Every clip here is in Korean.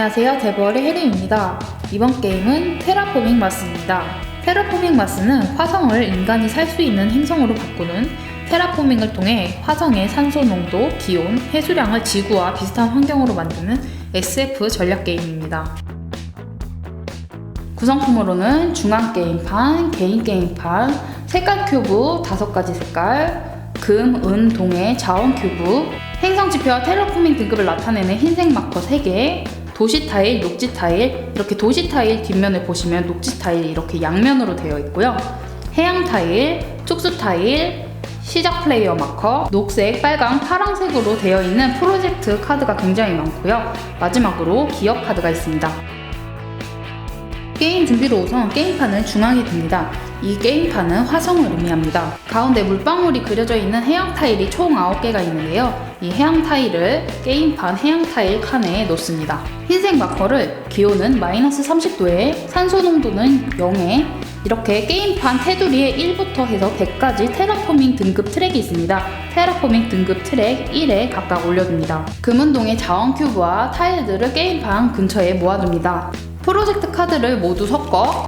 안녕하세요. 데버리 혜린입니다. 이번 게임은 테라포밍 마스입니다. 테라포밍 마스는 화성을 인간이 살 수 있는 행성으로 바꾸는 테라포밍을 통해 화성의 산소 농도, 기온, 해수량을 지구와 비슷한 환경으로 만드는 SF 전략 게임입니다. 구성품으로는 중앙 게임판, 개인 게임판, 색깔 큐브 5가지 색깔, 금, 은, 동의, 자원 큐브, 행성 지표와 테라포밍 등급을 나타내는 흰색 마커 3개, 도시 타일, 녹지 타일, 이렇게 도시 타일 뒷면을 보시면 녹지 타일 이렇게 양면으로 되어 있고요. 해양 타일, 특수 타일, 시작 플레이어 마커, 녹색, 빨강, 파란색으로 되어 있는 프로젝트 카드가 굉장히 많고요. 마지막으로 기업 카드가 있습니다. 게임 준비로 우선 게임판을 중앙에 둡니다. 이 게임판은 화성을 의미합니다. 가운데 물방울이 그려져 있는 해양 타일이 총 9개가 있는데요. 이 해양 타일을 게임판 해양 타일 칸에 놓습니다. 흰색 마커를 기온은 마이너스 30도에 산소 농도는 0에 이렇게 게임판 테두리에 1부터 해서 100까지 테라포밍 등급 트랙이 있습니다. 테라포밍 등급 트랙 1에 각각 올려둡니다. 금은동의 자원 큐브와 타일들을 게임판 근처에 모아둡니다. 프로젝트 카드를 모두 섞어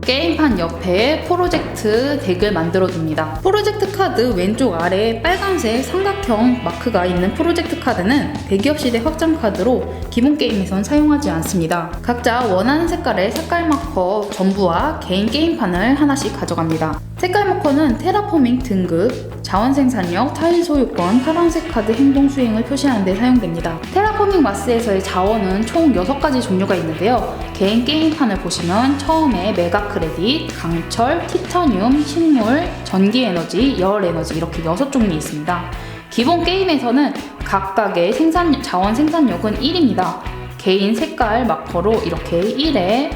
게임판 옆에 프로젝트 덱을 만들어 둡니다. 프로젝트 카드 왼쪽 아래에 빨간색 삼각형 마크가 있는 프로젝트 카드는 대기업 시대 확장 카드로 기본 게임에선 사용하지 않습니다. 각자 원하는 색깔의 색깔 마커 전부와 개인 게임판을 하나씩 가져갑니다. 색깔 마커는 테라포밍 등급, 자원 생산력, 타일 소유권, 파란색 카드 행동 수행을 표시하는 데 사용됩니다. 테라포밍 마스에서의 자원은 총 6가지 종류가 있는데요. 개인 게임판을 보시면 처음에 메가 크레딧, 강철, 티타늄, 식물, 전기 에너지, 열 에너지 이렇게 6종류 있습니다. 기본 게임에서는 각각의 생산 자원 생산력은 1입니다. 개인 색깔 마커로 이렇게 1에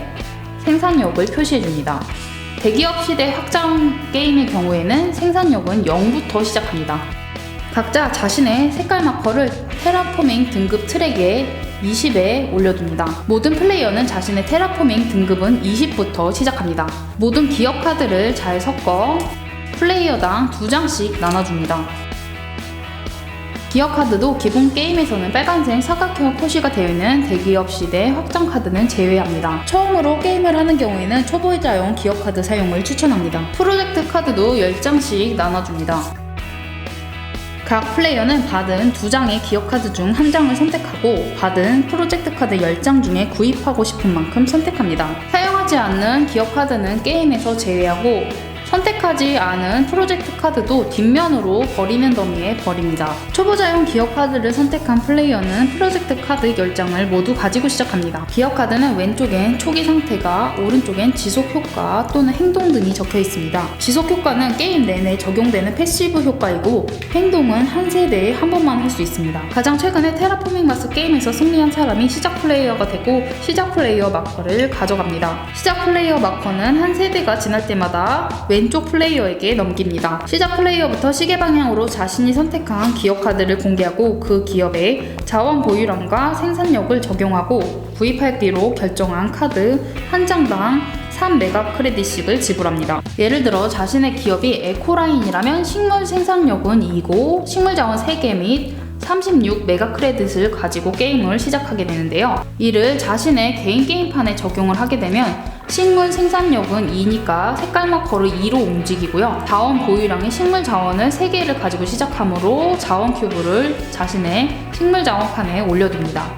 생산력을 표시해 줍니다. 대기업 시대 확장 게임의 경우에는 생산력은 0부터 시작합니다. 각자 자신의 색깔 마커를 테라포밍 등급 트랙에 20에 올려둡니다. 모든 플레이어는 자신의 테라포밍 등급은 20부터 시작합니다. 모든 기업 카드를 잘 섞어 플레이어당 2장씩 나눠줍니다. 기업 카드도 기본 게임에서는 빨간색 사각형 표시가 되어 있는 대기업 시대 확장 카드는 제외합니다. 처음으로 게임을 하는 경우에는 초보자용 기업 카드 사용을 추천합니다. 프로젝트 카드도 10장씩 나눠줍니다. 각 플레이어는 받은 두 장의 기업 카드 중 한 장을 선택하고 받은 프로젝트 카드 10장 중에 구입하고 싶은 만큼 선택합니다. 사용하지 않는 기업 카드는 게임에서 제외하고 선택하지 않은 프로젝트 카드도 뒷면으로 버리는 더미에 버립니다. 초보자용 기업 카드를 선택한 플레이어는 프로젝트 카드 10장을 모두 가지고 시작합니다. 기업 카드는 왼쪽엔 초기 상태가, 오른쪽엔 지속 효과 또는 행동 등이 적혀 있습니다. 지속 효과는 게임 내내 적용되는 패시브 효과이고 행동은 한 세대에 한 번만 할 수 있습니다. 가장 최근에 테라포밍 마스 게임에서 승리한 사람이 시작 플레이어가 되고 시작 플레이어 마커를 가져갑니다. 시작 플레이어 마커는 한 세대가 지날 때마다 왼쪽 플레이어에게 넘깁니다. 시작 플레이어부터 시계 방향으로 자신이 선택한 기업 카드를 공개하고 그 기업의 자원 보유량과 생산력을 적용하고 구입하기로 결정한 카드 한 장당 3메가 크레딧씩을 지불합니다. 예를 들어 자신의 기업이 에코라인이라면 식물 생산력은 2고 식물 자원 3개 및 36메가 크레딧을 가지고 게임을 시작하게 되는데요. 이를 자신의 개인 게임판에 적용을 하게 되면 식물 생산력은 2니까 색깔 마커를 2로 움직이고요. 자원 보유량이 식물 자원을 3개를 가지고 시작하므로 자원 큐브를 자신의 식물 자원 칸에 올려둡니다.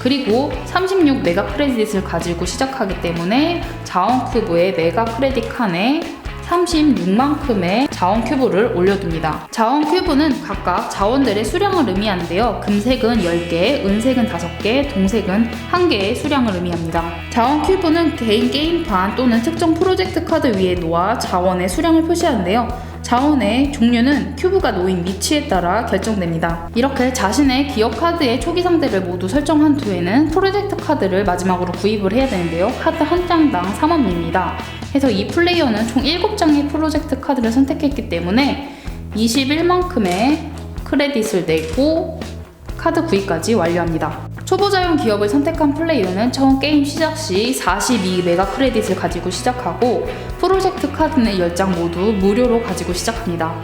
그리고 36 메가 크레딧을 가지고 시작하기 때문에 자원 큐브의 메가 크레딧 칸에 36만큼의 자원 큐브를 올려둡니다. 자원 큐브는 각각 자원들의 수량을 의미하는데요. 금색은 10개, 은색은 5개, 동색은 1개의 수량을 의미합니다. 자원 큐브는 개인 게임판 또는 특정 프로젝트 카드 위에 놓아 자원의 수량을 표시하는데요. 자원의 종류는 큐브가 놓인 위치에 따라 결정됩니다. 이렇게 자신의 기업 카드의 초기 상태를 모두 설정한 뒤에는 프로젝트 카드를 마지막으로 구입을 해야 되는데요. 카드 한 장당 3원입니다. 해서 이 플레이어는 총 7장의 프로젝트 카드를 선택했기 때문에 21만큼의 크레딧을 내고 카드 구입까지 완료합니다. 초보자용 기업을 선택한 플레이어는 처음 게임 시작 시 42메가 크레딧을 가지고 시작하고 프로젝트 카드는 10장 모두 무료로 가지고 시작합니다.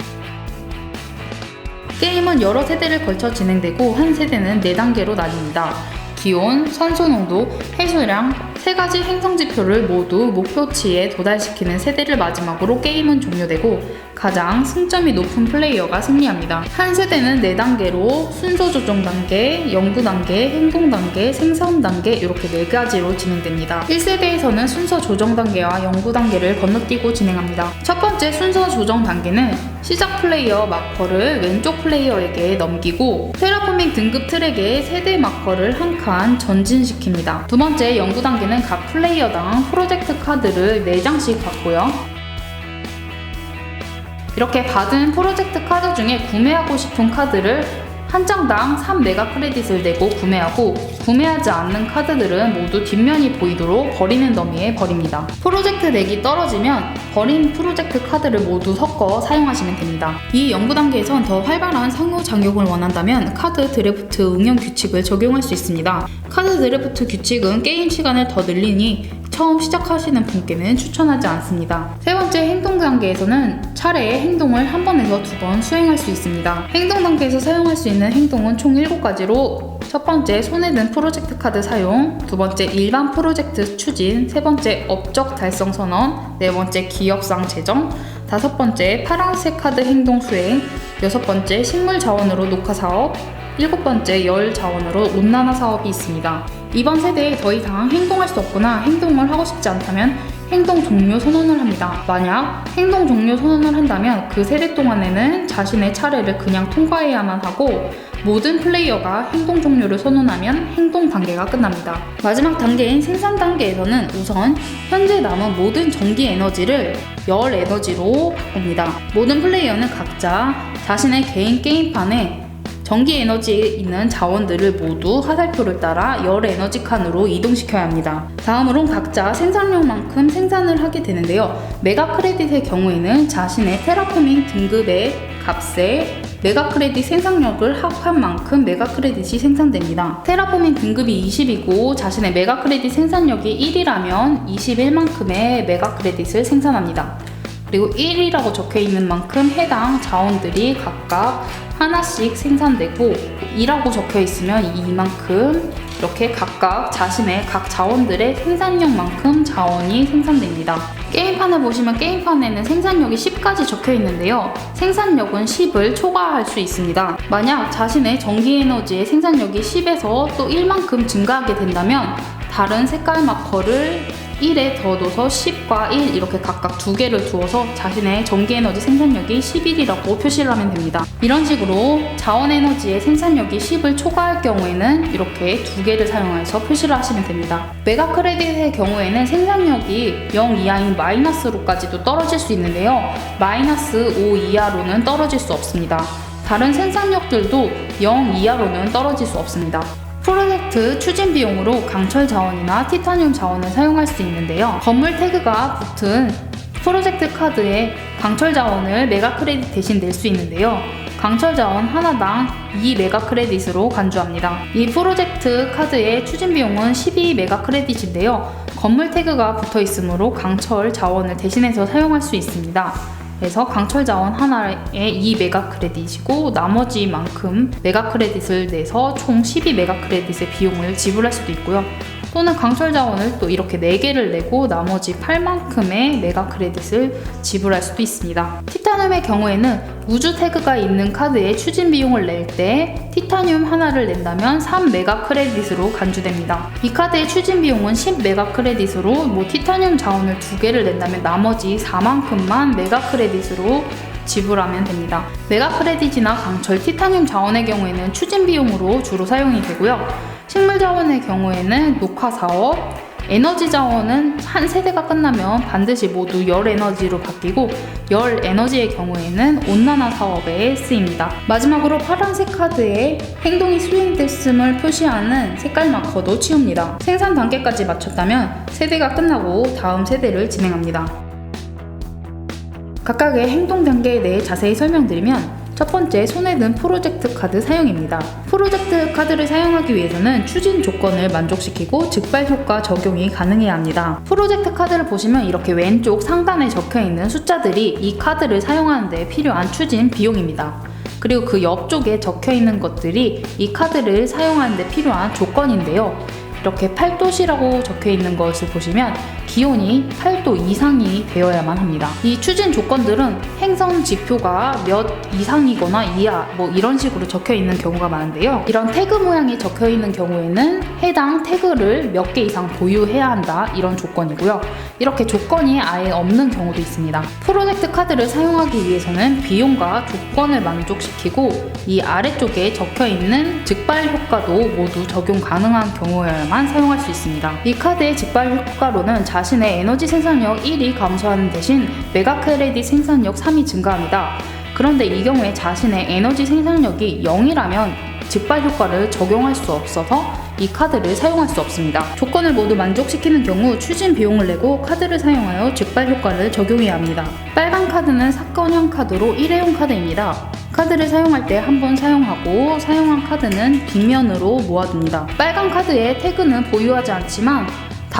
게임은 여러 세대를 걸쳐 진행되고 한 세대는 4단계로 나뉩니다. 기온, 산소 농도, 해수량 세 가지 행성 지표를 모두 목표치에 도달시키는 세대를 마지막으로 게임은 종료되고 가장 승점이 높은 플레이어가 승리합니다. 한 세대는 4단계로 순서 조정 단계, 연구 단계, 행동 단계, 생산 단계 이렇게 4가지로 진행됩니다. 1세대에서는 순서 조정 단계와 연구 단계를 건너뛰고 진행합니다. 첫 번째 순서 조정 단계는 시작 플레이어 마커를 왼쪽 플레이어에게 넘기고 테라포밍 등급 트랙에 세대 마커를 한 칸 전진시킵니다. 두 번째 연구 단계는 각 플레이어당 프로젝트 카드를 4장씩 받고요. 이렇게 받은 프로젝트 카드 중에 구매하고 싶은 카드를 한 장당 3메가 크레딧을 내고 구매하고 구매하지 않는 카드들은 모두 뒷면이 보이도록 버리는 더미에 버립니다. 프로젝트 덱이 떨어지면 버린 프로젝트 카드를 모두 섞어 사용하시면 됩니다. 이 연구 단계에선 더 활발한 상호 작용을 원한다면 카드 드래프트 응용 규칙을 적용할 수 있습니다. 카드 드래프트 규칙은 게임 시간을 더 늘리니 처음 시작하시는 분께는 추천하지 않습니다. 세 번째 행동 단계에서는 차례에 행동을 한 번에서 두 번 수행할 수 있습니다. 행동 단계에서 사용할 수 있는 행동은 총 7가지로 첫 번째 손에 든 프로젝트 카드 사용, 두 번째 일반 프로젝트 추진, 세 번째 업적 달성 선언, 네 번째 기업상 재정, 다섯 번째 파란색 카드 행동 수행, 여섯 번째 식물 자원으로 녹화 사업, 일곱 번째 열 자원으로 온난화 사업이 있습니다. 이번 세대에 더 이상 행동할 수 없거나 행동을 하고 싶지 않다면 행동 종료 선언을 합니다. 만약 행동 종료 선언을 한다면 그 세대 동안에는 자신의 차례를 그냥 통과해야만 하고 모든 플레이어가 행동 종료를 선언하면 행동 단계가 끝납니다. 마지막 단계인 생산 단계에서는 우선 현재 남은 모든 전기 에너지를 열 에너지로 바꿉니다. 모든 플레이어는 각자 자신의 개인 게임판에 전기 에너지에 있는 자원들을 모두 화살표를 따라 열 에너지 칸으로 이동시켜야 합니다. 다음으론 각자 생산량만큼 생산을 하게 되는데요. 메가 크레딧의 경우에는 자신의 테라포밍 등급의 값에 메가 크레딧 생산력을 합한 만큼 메가 크레딧이 생산됩니다. 테라포밍 등급이 20이고 자신의 메가 크레딧 생산력이 1이라면 21만큼의 메가 크레딧을 생산합니다. 그리고 1이라고 적혀 있는 만큼 해당 자원들이 각각 하나씩 생산되고 2라고 적혀 있으면 이만큼 이렇게 각각 자신의 각 자원들의 생산력만큼 자원이 생산됩니다. 게임판을 보시면 게임판에는 생산력이 10까지 적혀 있는데요. 생산력은 10을 초과할 수 있습니다. 만약 자신의 전기 에너지의 생산력이 10에서 또 1만큼 증가하게 된다면 다른 색깔 마커를 1에 더 둬서 10과 1 이렇게 각각 두 개를 두어서 자신의 전기 에너지 생산력이 11이라고 표시를 하면 됩니다. 이런 식으로 자원 에너지의 생산력이 10을 초과할 경우에는 이렇게 두 개를 사용해서 표시를 하시면 됩니다. 메가 크레딧의 경우에는 생산력이 0 이하인 마이너스로까지도 떨어질 수 있는데요. 마이너스 5 이하로는 떨어질 수 없습니다. 다른 생산력들도 0 이하로는 떨어질 수 없습니다. 프로젝트 추진 비용으로 강철 자원이나 티타늄 자원을 사용할 수 있는데요. 건물 태그가 붙은 프로젝트 카드에 강철 자원을 메가 크레딧 대신 낼 수 있는데요. 강철 자원 하나당 2 메가 크레딧으로 간주합니다. 이 프로젝트 카드의 추진 비용은 12 메가 크레딧인데요. 건물 태그가 붙어 있으므로 강철 자원을 대신해서 사용할 수 있습니다. 그래서 강철 자원 하나에 2메가 크레딧이고 나머지만큼 메가 크레딧을 내서 총 12메가 크레딧의 비용을 지불할 수도 있고요. 또는 강철 자원을 또 이렇게 4개를 내고 나머지 8만큼의 메가 크레딧을 지불할 수도 있습니다. 티타늄의 경우에는 우주 태그가 있는 카드에 추진 비용을 낼 때 티타늄 하나를 낸다면 3메가 크레딧으로 간주됩니다. 이 카드의 추진 비용은 10메가 크레딧으로 뭐 티타늄 자원을 2개를 낸다면 나머지 4만큼만 메가 크레딧으로 지불하면 됩니다. 메가 크레딧이나 강철, 티타늄 자원의 경우에는 추진 비용으로 주로 사용이 되고요. 식물 자원의 경우에는 녹화 사업, 에너지 자원은 한 세대가 끝나면 반드시 모두 열 에너지로 바뀌고 열 에너지의 경우에는 온난화 사업에 쓰입니다. 마지막으로 파란색 카드에 행동이 수행됐음을 표시하는 색깔 마커도 치웁니다. 생산 단계까지 마쳤다면 세대가 끝나고 다음 세대를 진행합니다. 각각의 행동 단계에 대해 자세히 설명드리면 첫 번째, 손에 든 프로젝트 카드 사용입니다. 프로젝트 카드를 사용하기 위해서는 추진 조건을 만족시키고 즉발 효과 적용이 가능해야 합니다. 프로젝트 카드를 보시면 이렇게 왼쪽 상단에 적혀 있는 숫자들이 이 카드를 사용하는 데 필요한 추진 비용입니다. 그리고 그 옆쪽에 적혀 있는 것들이 이 카드를 사용하는 데 필요한 조건인데요. 이렇게 8도시라고 적혀 있는 것을 보시면 기온이 8도 이상이 되어야만 합니다. 이 추진 조건들은 행성 지표가 몇 이상이거나 이하 뭐 이런 식으로 적혀 있는 경우가 많은데요. 이런 태그 모양이 적혀 있는 경우에는 해당 태그를 몇 개 이상 보유해야 한다 이런 조건이고요. 이렇게 조건이 아예 없는 경우도 있습니다. 프로젝트 카드를 사용하기 위해서는 비용과 조건을 만족시키고 이 아래쪽에 적혀 있는 즉발 효과도 모두 적용 가능한 경우여야만 사용할 수 있습니다. 이 카드의 즉발 효과로는 자 신의 에너지 생산력 1이 감소하는 대신 메가 크레딧 생산력 3이 증가합니다. 그런데 이 경우에 자신의 에너지 생산력이 0이라면 즉발 효과를 적용할 수 없어서 이 카드를 사용할 수 없습니다. 조건을 모두 만족시키는 경우 추진 비용을 내고 카드를 사용하여 즉발 효과를 적용해야 합니다. 빨간 카드는 사건형 카드로 일회용 카드입니다. 카드를 사용할 때 한 번 사용하고 사용한 카드는 뒷면으로 모아둡니다. 빨간 카드의 태그는 보유하지 않지만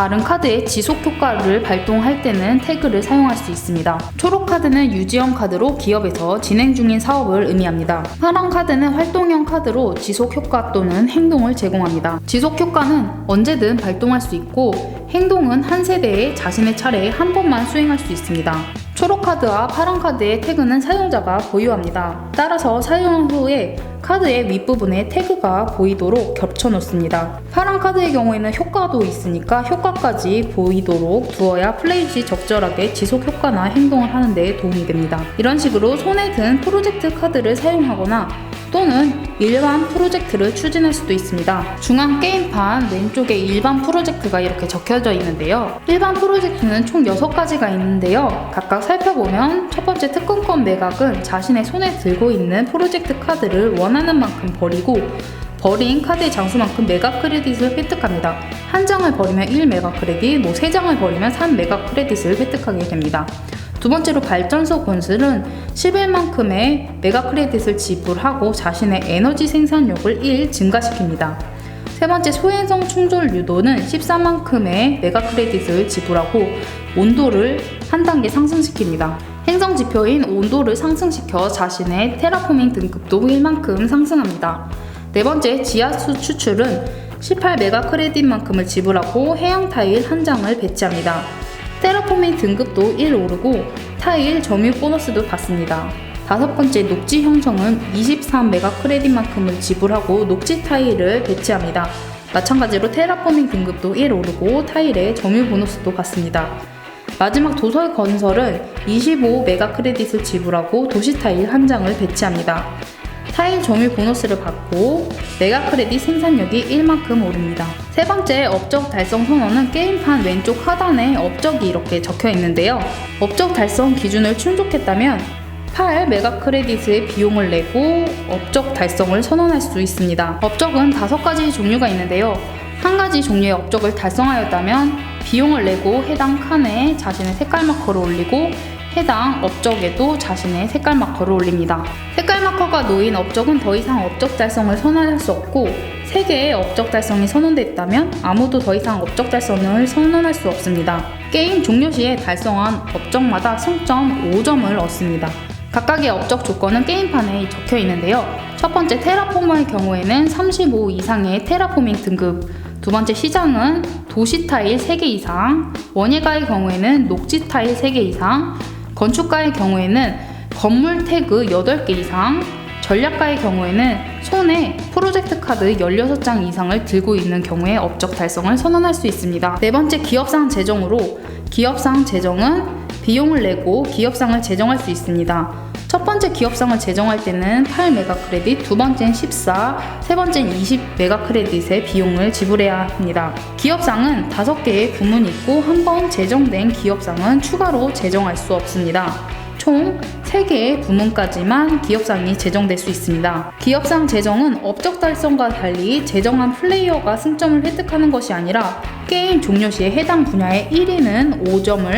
다른 카드의 지속 효과를 발동할 때는 태그를 사용할 수 있습니다. 초록 카드는 유지형 카드로 기업에서 진행 중인 사업을 의미합니다. 파란 카드는 활동형 카드로 지속 효과 또는 행동을 제공합니다. 지속 효과는 언제든 발동할 수 있고 행동은 한 세대에 자신의 차례에 한 번만 수행할 수 있습니다. 초록 카드와 파란 카드의 태그는 사용자가 보유합니다. 따라서 사용 후에 카드의 윗부분에 태그가 보이도록 겹쳐 놓습니다. 파란 카드의 경우에는 효과도 있으니까 효과까지 보이도록 두어야 플레이 시 적절하게 지속 효과나 행동을 하는 데 도움이 됩니다. 이런 식으로 손에 든 프로젝트 카드를 사용하거나 또는 일반 프로젝트를 추진할 수도 있습니다. 중앙 게임판 왼쪽에 일반 프로젝트가 이렇게 적혀져 있는데요. 일반 프로젝트는 총 6가지가 있는데요. 각각 살펴보면 첫 번째 특권권 매각은 자신의 손에 들고 있는 프로젝트 카드를 원하는 만큼 버리고 버린 카드의 장수만큼 메가 크레딧을 획득합니다. 한 장을 버리면 1메가 크레딧, 뭐 3장을 버리면 3메가 크레딧을 획득하게 됩니다. 두 번째로 발전소 건설은 11만큼의 메가 크레딧을 지불하고 자신의 에너지 생산력을 1 증가시킵니다. 세 번째 소행성 충돌 유도는 14만큼의 메가 크레딧을 지불하고 온도를 한 단계 상승시킵니다. 행성 지표인 온도를 상승시켜 자신의 테라포밍 등급도 1만큼 상승합니다. 네 번째 지하수 추출은 18메가 크레딧만큼을 지불하고 해양 타일 한 장을 배치합니다. 테라포밍 등급도 1 오르고 타일 점유 보너스도 받습니다. 다섯 번째 녹지 형성은 23메가 크레딧만큼을 지불하고 녹지 타일을 배치합니다. 마찬가지로 테라포밍 등급도 1 오르고 타일에 점유 보너스도 받습니다. 마지막 도서 건설은 25메가 크레딧을 지불하고 도시 타일 한 장을 배치합니다. 타일 점유 보너스를 받고 메가 크레딧 생산력이 1만큼 오릅니다. 세 번째 업적 달성 선언은 게임판 왼쪽 하단에 업적이 이렇게 적혀 있는데요. 업적 달성 기준을 충족했다면 8 메가 크레딧의 비용을 내고 업적 달성을 선언할 수 있습니다. 업적은 다섯 가지 종류가 있는데요. 한 가지 종류의 업적을 달성하였다면 비용을 내고 해당 칸에 자신의 색깔 마커를 올리고 해당 업적에도 자신의 색깔 마커를 올립니다. 색깔 마커가 놓인 업적은 더 이상 업적 달성을 선언할 수 없고 3개의 업적 달성이 선언됐다면 아무도 더 이상 업적 달성을 선언할 수 없습니다. 게임 종료 시에 달성한 업적마다 승점 5점을 얻습니다. 각각의 업적 조건은 게임판에 적혀 있는데요. 첫 번째 테라포머의 경우에는 35 이상의 테라포밍 등급, 두 번째 시장은 도시 타일 3개 이상, 원예가의 경우에는 녹지 타일 3개 이상, 건축가의 경우에는 건물 태그 8개 이상, 전략가의 경우에는 손에 프로젝트 카드 16장 이상을 들고 있는 경우에 업적 달성을 선언할 수 있습니다. 네 번째 기업상 재정으로 기업상 재정은 비용을 내고 기업상을 재정할 수 있습니다. 첫 번째 기업상을 재정할 때는 8메가 크레딧, 두 번째는 14, 세 번째는 20메가 크레딧의 비용을 지불해야 합니다. 기업상은 5개의 부문이 있고 한번 재정된 기업상은 추가로 재정할 수 없습니다. 총 3개의 부문까지만 기업상이 제정될 수 있습니다. 기업상 제정은 업적 달성과 달리 제정한 플레이어가 승점을 획득하는 것이 아니라 게임 종료 시에 해당 분야의 1위는 5점을,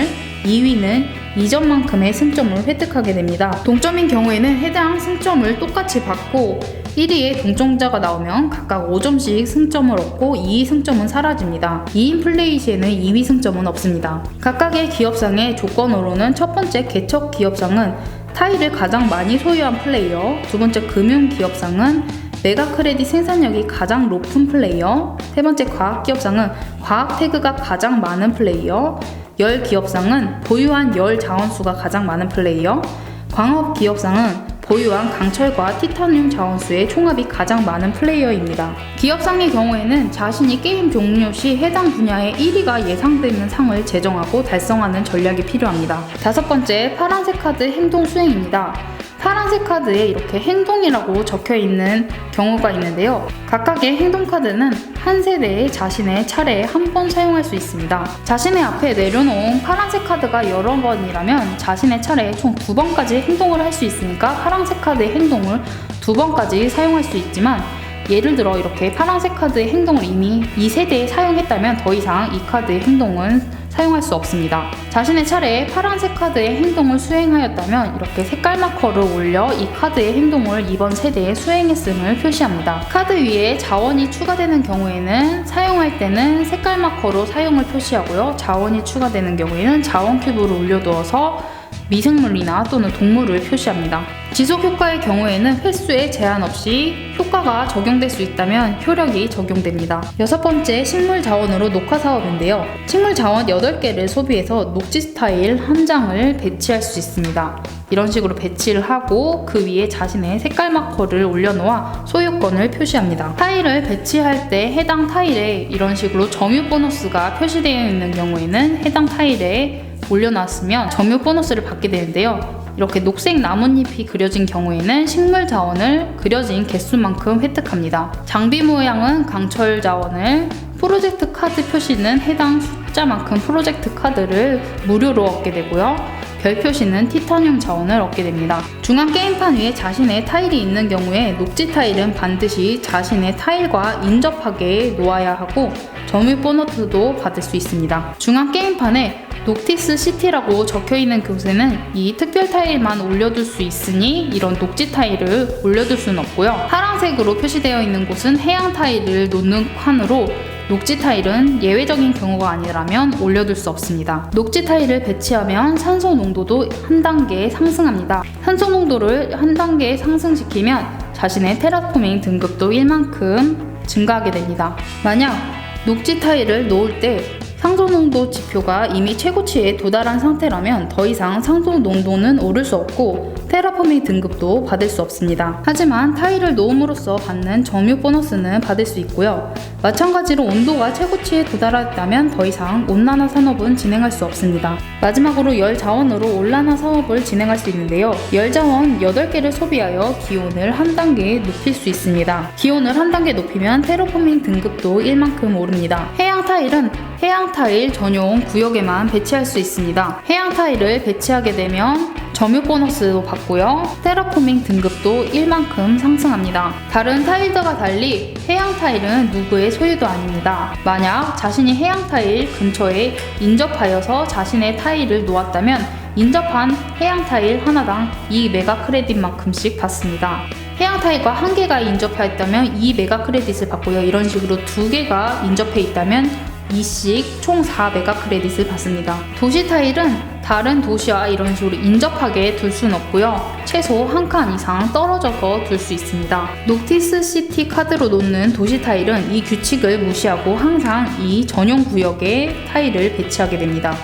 2위는 2점만큼의 승점을 획득하게 됩니다. 동점인 경우에는 해당 승점을 똑같이 받고 1위에 동점자가 나오면 각각 5점씩 승점을 얻고 2위 승점은 사라집니다. 2인 플레이 시에는 2위 승점은 없습니다. 각각의 기업상의 조건으로는 첫 번째 개척 기업상은 타일을 가장 많이 소유한 플레이어, 두 번째 금융 기업상은 메가 크레딧 생산력이 가장 높은 플레이어, 세 번째 과학 기업상은 과학 태그가 가장 많은 플레이어, 열 기업상은 보유한 열 자원수가 가장 많은 플레이어, 광업 기업상은 보유한 강철과 티타늄 자원수의 총합이 가장 많은 플레이어입니다. 기업상의 경우에는 자신이 게임 종료 시 해당 분야의 1위가 예상되는 상을 제정하고 달성하는 전략이 필요합니다. 다섯 번째, 파란색 카드 행동 수행입니다. 파란색 카드에 이렇게 행동이라고 적혀 있는 경우가 있는데요. 각각의 행동 카드는 한 세대에 자신의 차례에 한 번 사용할 수 있습니다. 자신의 앞에 내려놓은 파란색 카드가 여러 번이라면 자신의 차례에 총 두 번까지 행동을 할 수 있으니까 파란색 카드의 행동을 두 번까지 사용할 수 있지만 예를 들어 이렇게 파란색 카드의 행동을 이미 이 세대에 사용했다면 더 이상 이 카드의 행동은 사용할 수 없습니다. 자신의 차례에 파란색 카드의 행동을 수행하였다면 이렇게 색깔 마커를 올려 이 카드의 행동을 이번 세대에 수행했음을 표시합니다. 카드 위에 자원이 추가되는 경우에는 사용할 때는 색깔 마커로 사용을 표시하고요. 자원이 추가되는 경우에는 자원 큐브를 올려두어서 미생물이나 또는 동물을 표시합니다. 지속 효과의 경우에는 횟수에 제한 없이 효과가 적용될 수 있다면 효력이 적용됩니다. 여섯 번째 식물 자원으로 녹화 사업인데요. 식물 자원 8개를 소비해서 녹지 스타일 한 장을 배치할 수 있습니다. 이런 식으로 배치를 하고 그 위에 자신의 색깔 마커를 올려놓아 소유권을 표시합니다. 타일을 배치할 때 해당 타일에 이런 식으로 점유 보너스가 표시되어 있는 경우에는 해당 타일에 올려놨으면 점유 보너스를 받게 되는데요. 이렇게 녹색 나뭇잎이 그려진 경우에는 식물 자원을 그려진 개수만큼 획득합니다. 장비 모양은 강철 자원을 프로젝트 카드 표시는 해당 숫자만큼 프로젝트 카드를 무료로 얻게 되고요. 별 표시는 티타늄 자원을 얻게 됩니다. 중앙 게임판 위에 자신의 타일이 있는 경우에 녹지 타일은 반드시 자신의 타일과 인접하게 놓아야 하고 점유 보너스도 받을 수 있습니다. 중앙 게임판에 녹티스 시티라고 적혀 있는 곳에는 이 특별 타일만 올려둘 수 있으니 이런 녹지 타일을 올려둘 수는 없고요. 파란색으로 표시되어 있는 곳은 해양 타일을 놓는 칸으로 녹지 타일은 예외적인 경우가 아니라면 올려둘 수 없습니다. 녹지 타일을 배치하면 산소 농도도 한 단계 상승합니다. 산소 농도를 한 단계 상승시키면 자신의 테라포밍 등급도 1만큼 증가하게 됩니다. 만약 녹지 타일을 놓을 때 상소 농도 지표가 이미 최고치에 도달한 상태라면 더 이상 상소 농도는 오를 수 없고 테라포밍 등급도 받을 수 없습니다. 하지만 타일을 놓음으로써 받는 점유 보너스는 받을 수 있고요. 마찬가지로 온도가 최고치에 도달했다면 더 이상 온난화 산업은 진행할 수 없습니다. 마지막으로 열 자원으로 온난화 사업을 진행할 수 있는데요. 열 자원 8개를 소비하여 기온을 한 단계 높일 수 있습니다. 기온을 한 단계 높이면 테라포밍 등급도 1만큼 오릅니다. 해양 타일은 해양 타일 전용 구역에만 배치할 수 있습니다. 해양 타일을 배치하게 되면 점유 보너스도 받고요. 테라포밍 등급도 1만큼 상승합니다. 다른 타일들과 달리 해양 타일은 누구의 소유도 아닙니다. 만약 자신이 해양 타일 근처에 인접하여서 자신의 타일을 놓았다면 인접한 해양 타일 하나당 2메가 크레딧만큼씩 받습니다. 타일과 한 개가 인접해 있다면 2 메가 크레딧을 받고요. 이런 식으로 두 개가 인접해 있다면 2씩 총 4메가 크레딧을 받습니다. 도시 타일은 다른 도시와 이런 식으로 인접하게 둘 수는 없고요. 최소 한 칸 이상 떨어져서 둘 수 있습니다. 녹티스 시티 카드로 놓는 도시 타일은 이 규칙을 무시하고 항상 이 전용 구역에 타일을 배치하게 됩니다.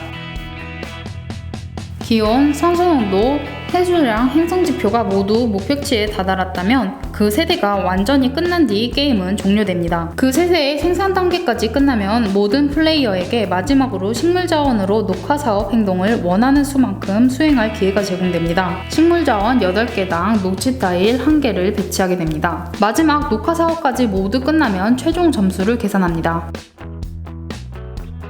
기온, 산소농도, 해수량, 행성지표가 모두 목표치에 다다랐다면 그 세대가 완전히 끝난 뒤 게임은 종료됩니다. 그 세대의 생산 단계까지 끝나면 모든 플레이어에게 마지막으로 식물 자원으로 녹화 사업 행동을 원하는 수만큼 수행할 기회가 제공됩니다. 식물 자원 8개당 녹지 타일 1개를 배치하게 됩니다. 마지막 녹화 사업까지 모두 끝나면 최종 점수를 계산합니다.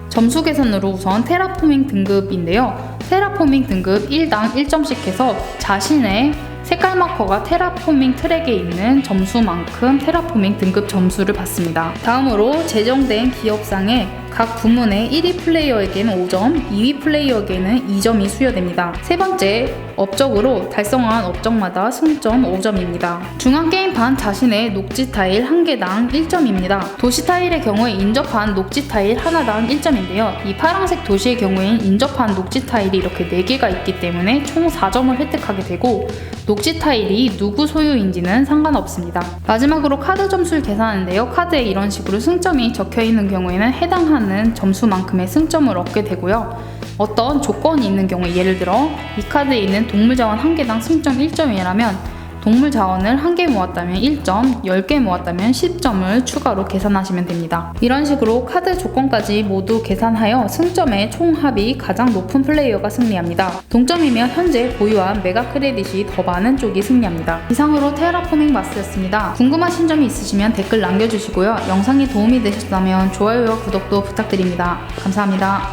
점수 계산으로 우선 테라포밍 등급인데요. 테라포밍 등급 1당 1점씩 해서 자신의 색깔 마커가 테라포밍 트랙에 있는 점수만큼 테라포밍 등급 점수를 받습니다. 다음으로 제정된 기업상의 각 부문의 1위 플레이어에게는 5점, 2위 플레이어에게는 2점이 수여됩니다. 세 번째, 업적으로 달성한 업적마다 승점 5점입니다. 중앙 게임판 자신의 녹지 타일 1개당 1점입니다. 도시 타일의 경우에 인접한 녹지 타일 하나당 1점인데요. 이 파란색 도시의 경우엔 인접한 녹지 타일이 이렇게 4개가 있기 때문에 총 4점을 획득하게 되고 녹지 타일이 누구 소유인지는 상관없습니다. 마지막으로 카드 점수를 계산하는데요. 카드에 이런 식으로 승점이 적혀 있는 경우에는 해당하는 점수만큼의 승점을 얻게 되고요. 어떤 조건이 있는 경우에 예를 들어 이 카드에 있는 동물 자원 1개당 승점 1점이라면 동물 자원을 1개 모았다면 1점, 10개 모았다면 10점을 추가로 계산하시면 됩니다. 이런 식으로 카드 조건까지 모두 계산하여 승점의 총합이 가장 높은 플레이어가 승리합니다. 동점이면 현재 보유한 메가 크레딧이 더 많은 쪽이 승리합니다. 이상으로 테라포밍 마스였습니다. 궁금하신 점이 있으시면 댓글 남겨주시고요. 영상이 도움이 되셨다면 좋아요와 구독도 부탁드립니다. 감사합니다.